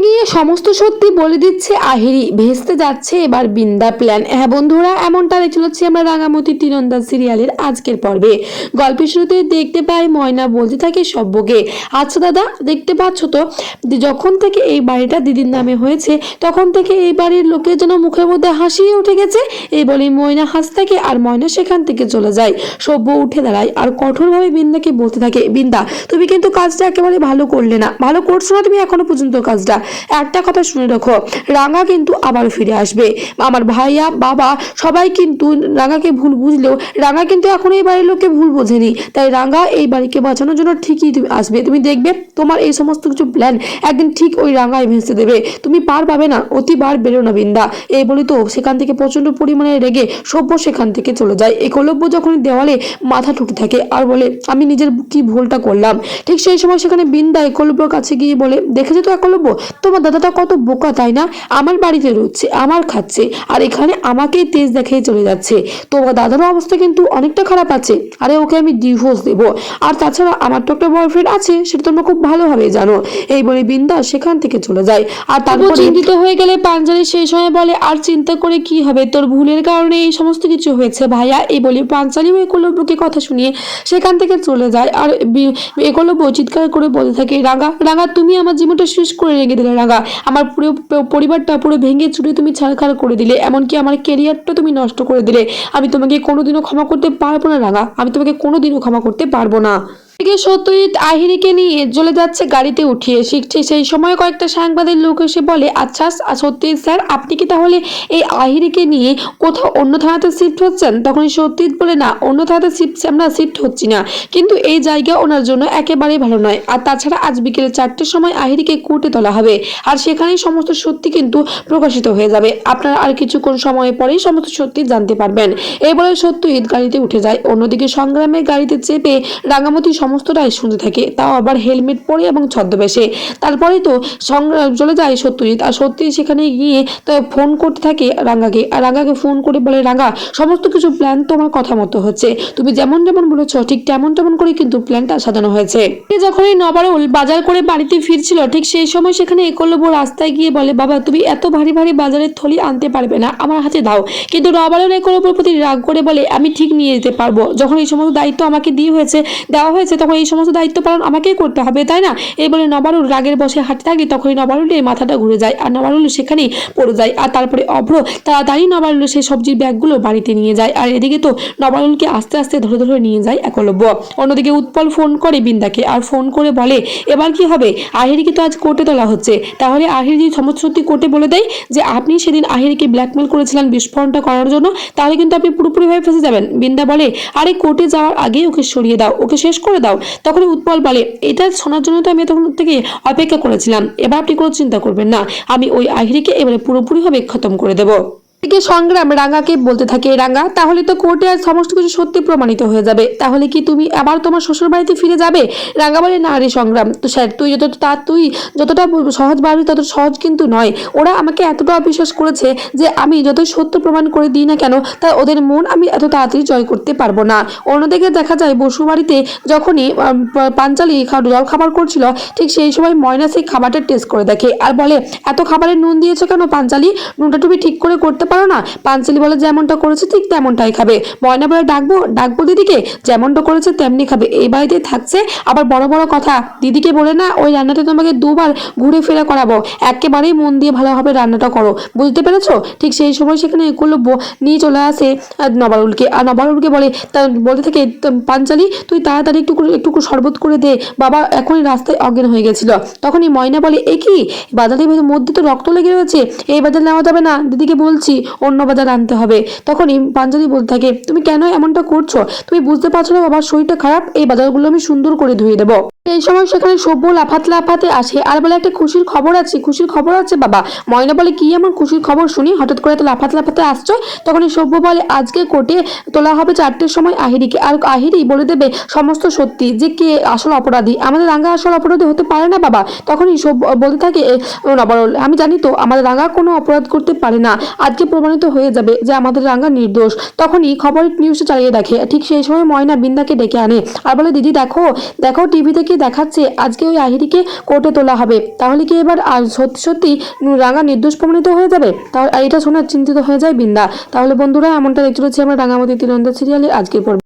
thingy গিয়ে সমস্ত সত্যি বলে দিচ্ছে আহিরি। ভেস্তে যাচ্ছে এবার বিন্দা প্ল্যান। হ্যাঁ বন্ধুরা, এমনটা দেখতে চলেছি আমরা রাঙামতি তীরন্দাজ সিরিয়ালের আজকের পর্বে। গল্পের শুরুতে দেখতে পাই ময়না বলতে থাকে সব্যকে। আচ্ছা দাদা, দেখতে পাচ্ছ তো যখন থেকে এই বাড়িটা দিদির নামে হয়েছে, তখন থেকে এই বাড়ির লোকের যেন মুখের মধ্যে হাসি উঠে গেছে। এই বলে ময়না হাস থাকে আর ময়না সেখান থেকে চলে যায়। সভ্য উঠে দাঁড়ায় আর কঠোরভাবে বিন্দাকে বলতে থাকে, বিন্দা, তুমি কিন্তু কাজটা একেবারে ভালো করলে না। ভালো করছ না তুমি এখনও পর্যন্ত কাজটা। একটা কথা শুনে রাখো, রাঙা কিন্তু আবার ফিরে আসবে। আমার ভাইয়া, বাবা সবাই কিন্তু রাঙাকে ভুল বুঝলেও রাঙা কিন্তু এখন এই বাড়ির লোককে ভুল বোঝেনি। তাই রাঙা এই বাড়িকে বাঁচানোর জন্য ঠিকই তুমি আসবে। তুমি দেখবে তোমার এই সমস্ত কিছু প্ল্যান একদিন ঠিক ওই রাঙায় ভেসে দেবে। তুমি পার পাবে না, অতিবার বেরো না বিন্দা। এই বলি তো, সেখান থেকে প্রচণ্ড পরিমাণে রেগে সভ্য সেখান থেকে চলে যায়। একলব্য যখন দেওয়ালে মাথা ঠুকে থাকে আর বলে, আমি নিজের কি ভুলটা করলাম? ঠিক সেই সময় সেখানে বিন্দা একলব্যর কাছে গিয়ে বলে, দেখেছ তো একলব্য? তোমার দাদাটা কত বোকা তাই না? আমার বাড়িতে রয়েছে আমার খাচ্ছে আর এখানে আমাকেই তেজ দেখিয়ে চলে যাচ্ছে। তোমার দাদারও অবস্থা কিন্তু অনেকটা খারাপ আছে। আরে ওকে আমি ডিভোর্স দেবো। আর তাছাড়া আমার তো একটা বয়ফ্রেন্ড আছে সেটা তোমরা খুব ভালোভাবে জানো। এই বলে বিন্দা সেখান থেকে চলে যায়। আর তারপর চিন্তিত হয়ে গেলে পাঞ্জালি সেই সময় বলে আর চিন্তা করে কি হবে? তোর ভুলের কারণে এই সমস্ত কিছু হয়েছে ভাইয়া। এই বলে পাঞ্চালিও একলব্যকে কথা শুনিয়ে সেখান থেকে চলে যায়। আর একলব্য চিৎকার করে বলতে থাকে রাঙা রাঙা তুমি আমার জীবনটা শেষ করে রেখে দিলে রাঙা। আমার পুরো পরিবারটা পুরো ভেঙে চুরে তুমি ছাড়খাড় করে দিলে, এমনকি আমার কেরিয়ারটা তুমি নষ্ট করে দিলে। আমি তোমাকে কোনোদিনও ক্ষমা করতে পারব না, রাঙা। আমি তোমাকে কোনোদিনও ক্ষমা করতে পারব না। এদিকে সত্যজিৎ আহিরিকে নিয়ে চলে যাচ্ছে গাড়িতে উঠিয়ে। শিখছে সেই সময় কয়েকটা সাংবাদিক লোক এসে বলে আচ্ছা আ- সত্যজিৎ স্যার, আপনি কি তাহলে এই আহিরিকে নিয়ে কোথাও অন্য থানাতে শিফট হচ্ছেন? তখন সত্যজিৎ বলে, না, অন্য থানাতে শিফট আমরা শিফট হচ্ছি না। কিন্তু এই জায়গা ওনার জন্য একেবারেই ভালো নয়। আর তাছাড়া আজ বিকেলে চারটের সময় আহিরিকে কোর্টে তোলা হবে। আর সেখানেই সমস্ত সত্যি কিন্তু প্রকাশিত হয়ে যাবে। আপনারা আর কিছুক্ষণ সময় পরেই সমস্ত সত্যি জানতে পারবেন। এবারে সত্যজিৎ গাড়িতে উঠে যায়। অন্যদিকে সংগ্রামের গাড়িতে চেপে রাঙামতি সমস্তটাই শুনতে থাকে। তাও আবার হেলমেট পরে এবং ছদ্মবেশে। তারপরেই তো সংগ্রাম চলে যায় সত্যজিৎ। আর সত্যি সেখানে গিয়ে তো ফোন করতে থাকে রাঙ্গাকে। আর রাঙ্গাকে ফোন করে বলে, রাঙ্গা, সমস্ত কিছু প্ল্যান তোমার কথা মতো হচ্ছে। তুমি যেমন যেমন বলেছ, ঠিক তেমন তেমন করে কিন্তু প্ল্যানটা সাজানো হয়েছে। যখন এই নবারুল বাজার করে বাড়িতে ফিরছিল, ঠিক সেই সময় সেখানে একলব্য রাস্তায় গিয়ে বলে, বাবা, তুমি এত ভারী ভারী বাজারের থলি আনতে পারবে না, আমার হাতে দাও। কিন্তু নবারুল একলব্যর প্রতি রাগ করে বলে, আমি ঠিক নিয়ে যেতে পারব। যখন এই সমস্ত দায়িত্ব আমাকে দিয়ে হয়েছে, দেওয়া হয়েছে তখন এই সমস্ত দায়িত্ব পালন আমাকেই করতে হবে, তাই না? এই বলে নবারুল রাগের বসে হাঁটতে থাকে, তখনই নবারুলের মাথাটা ঘুরে যায় আর নবারুল সেখানেই পড়ে যায় আর তারপরে অভ্র তাড়াতাড়ি নবারুল সেই সবজির ব্যাগগুলো বাড়িতে নিয়ে যায় আর এদিকে তো নবারুলকে আস্তে আস্তে ধরে ধরে নিয়ে যায় একলব্য। অন্যদিকে উৎপল ফোন করে বিন্দাকে আর ফোন করে বলে, এবার কি হবে? আহিরিকে তো আজ কোর্টে তোলা হচ্ছে। তাহলে আহির যদি সমস্ত সত্যি কোর্টে বলে দেয় যে আপনি সেদিন আহিরিকে ব্ল্যাকমেল করেছিলেন বিস্ফোরণটা করার জন্য, তাহলে কিন্তু আপনি পুরোপুরিভাবে ফেসে যাবেন। বিন্দা বলে, আরে কোর্টে যাওয়ার আগেই ওকে সরিয়ে দাও, ওকে শেষ করে দাও। তখন উৎপল বলে, এটা শোনার জন্য তো আমি তখন থেকে অপেক্ষা করেছিলাম। এবার আপনি কোনো চিন্তা করবেন না। আমি ওই আহিরিকে এবারে পুরোপুরিভাবে খতম করে দেবো। এদিকে সংগ্রাম রাঙ্গাকে বলতে থাকে রাঙ্গা তাহলে তো কোর্টে আর সমস্ত কিছু সত্যি প্রমাণিত হয়ে যাবে। তাহলে কি তুমি আবার তোমার শ্বশুর বাড়িতে ফিরে যাবে? রাঙ্গা বলে না রে সংগ্রাম। তো স্যার, তুই যত, তা তুই যতটা সহজ ভাবি তত সহজ কিন্তু নয়। ওরা আমাকে এতটা অবিশ্বাস করেছে যে আমি যতই সত্য প্রমাণ করে দিই না কেন তা ওদের মন আমি এত তাড়াতাড়ি জয় করতে পারব না। অন্যদিকে দেখা যায়, বসু বাড়িতে যখনই পাঞ্চালি জল খাবার করছিল, ঠিক সেই সময় ময়না সেই খাবারটা টেস্ট করে দেখে। আর বলে, এত খাবারে নুন দিয়েছ কেন পাঞ্চালি? নুনটা তুমি ঠিক করে করতে পারো না। পাঞ্চালি বলে যেমনটা করেছে ঠিক তেমনটাই খাবে। ময়না বলে ডাকবো ডাকবো দিদিকে, যেমনটা করেছে তেমনি খাবে। এই বাড়িতে থাকছে আবার বড় বড় কথা। দিদিকে বলে না, ওই রান্নাটা তোমাকে দুবার ঘুরে ফেরা করাবো। একেবারেই মন দিয়ে ভালোভাবে রান্নাটা করো। বুঝতে পেরেছ? ঠিক সেই সময় সেখানে একলব্য নিয়ে চলে আসে নবারুলকে। আর নবারুলকে বলে, তা বলতে থাকে, "তা- পাঞ্চালি, তুই তাড়াতাড়ি একটু একটু শরবত করে দে। বাবা এখনই রাস্তায় অজ্ঞান হয়ে গেছিল। তখনই ময়না বলে, এ কি? বাজারের মধ্যে তো রক্ত লেগে রয়েছে। এই বাজার নেওয়া যাবে না। দিদিকে বলছি অন্য বাজার আনতে হবে। তখনই পাঞ্জালি বলতে থাকে, তুমি কেন এমনটা করছ? তুমি বুঝতে পারছ না বাবার শরীরটা খারাপ? এই বাজারগুলো আমি সুন্দর করে ধুয়ে দেবো। এই সময় সেখানে সভ্য লাফাতে লাফাতে আসে। আর বলে, একটা খুশির খবর আছে, খুশির খবর আছে বাবা। ময়না বলে, কি এমন খুশির খবর শুনি? হঠাৎ করে তো লাফাতে লাফাতে আসছো? তখন এই সভ্য বলে, আজকে কোর্টে তোলা হবে চারটের সময় আহিরিকে। আর আহিরি বলে দেবে সমস্ত সত্যি যে কে আসল অপরাধী। আমাদের রাঙ্গা আসল অপরাধী হতে পারে না বাবা। তখনই সভ্য বলতে থাকে নবরল, আমি জানি তো, আমাদের রাঙ্গা কোনো অপরাধ করতে পারে না। আজকে প্রমাণিত হয়ে যাবে যে আমাদের রাঙ্গা নির্দোষ। তখনই খবরের নিউজটা চালিয়ে দেখে। ঠিক সেই সময় ময়না বিন্দাকে ডেকে আনে। আর বলে, দিদি, দেখো দেখো টিভিতে কি দেখাচ্ছে? আজকে ওই আহিরিকে কোর্টে তোলা হবে। তাহলে কি এবার সত্যি সত্যি রাঙা নির্দোষ প্রমাণিত হয়ে যাবে? তাহলে এটা শোনার চিন্তিত হয়ে যায় বিন্দা। তাহলে বন্ধুরা, এমনটা দেখতে আমরা রাঙামতি তীরন্দাজ সিরিয়ালের আজকের পর্বে।